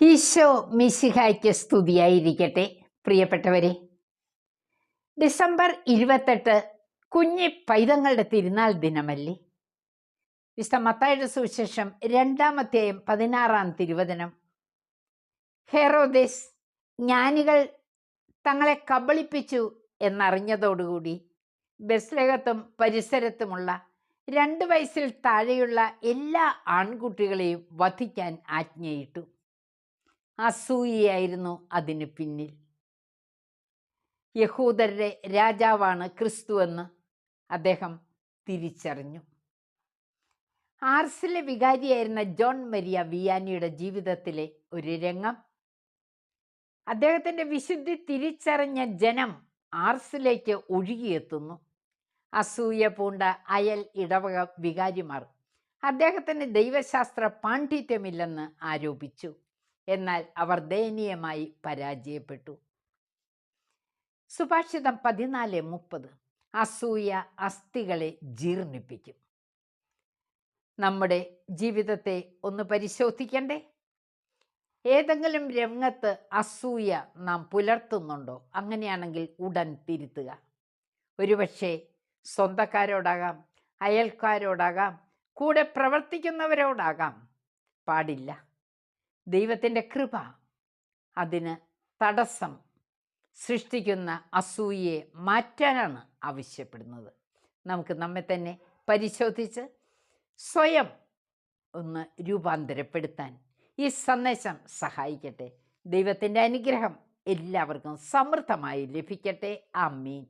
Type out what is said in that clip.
ഈശോ മിശിഹായ്ക്ക് സ്തുതിയായിരിക്കട്ടെ പ്രിയപ്പെട്ടവരെ. ഡിസംബർ ഇരുപത്തെട്ട് കുഞ്ഞി പൈതങ്ങളുടെ തിരുനാൾ ദിനമല്ലേ? വിശുദ്ധ മത്തായുടെ സുവിശേഷം രണ്ടാമത്തെയും പതിനാറാം തിരുവചനം. ഹെറോദേസ് ജ്ഞാനികൾ തങ്ങളെ കബളിപ്പിച്ചു എന്നറിഞ്ഞതോടുകൂടി ബസ്ലകത്തും പരിസരത്തുമുള്ള രണ്ട് വയസ്സിൽ താഴെയുള്ള എല്ലാ ആൺകുട്ടികളെയും വധിക്കാൻ ആജ്ഞയിട്ടു. അസൂയയായിരുന്നു അതിന് പിന്നിൽ. യഹൂദരുടെ രാജാവാണ് ക്രിസ്തുവെന്ന് അദ്ദേഹം തിരിച്ചറിഞ്ഞു. ആർസിലെ വികാരിയായിരുന്ന ജോൺ മരിയ വിയാനിയുടെ ജീവിതത്തിലെ ഒരു രംഗം. അദ്ദേഹത്തിന്റെ വിശുദ്ധി തിരിച്ചറിഞ്ഞ ജനം ആർസിലേക്ക് ഒഴുകിയെത്തുന്നു. അസൂയ പൂണ്ട അയൽ ഇടവക വികാരിമാർ. അദ്ദേഹത്തിന് ദൈവശാസ്ത്ര പാണ്ഡിത്യമില്ലെന്ന് ആരോപിച്ചു. എന്നാൽ അവർ ദയനീയമായി പരാജയപ്പെട്ടു. സുഭാഷിതം പതിനാല് മുപ്പത്. അസൂയ അസ്ഥികളെ ജീർണിപ്പിക്കും. നമ്മുടെ ജീവിതത്തെ ഒന്ന് പരിശോധിക്കണ്ടേ? ഏതെങ്കിലും രംഗത്ത് അസൂയ നാം പുലർത്തുന്നുണ്ടോ? അങ്ങനെയാണെങ്കിൽ ഉടൻ തിരുത്തുക. ഒരുപക്ഷെ സ്വന്തക്കാരോടാകാം അയൽക്കാരോടാകാം കൂടെ പ്രവർത്തിക്കുന്നവരോടാകാം. പാടില്ല. ദൈവത്തിന്റെ കൃപ അതിന് തടസ്സം സൃഷ്ടിക്കുന്ന അസൂയയെ മാറ്റാനാണ് ആവശ്യപ്പെടുന്നത്. നമുക്ക് നമ്മെ തന്നെ പരിശോധിച്ച് സ്വയം ഒന്ന് രൂപാന്തരപ്പെടുത്താൻ ഈ സന്ദേശം സഹായിക്കട്ടെ. ദൈവത്തിന്റെ അനുഗ്രഹം എല്ലാവർക്കും സമൃദ്ധമായി ലഭിക്കട്ടെ. ആമീൻ.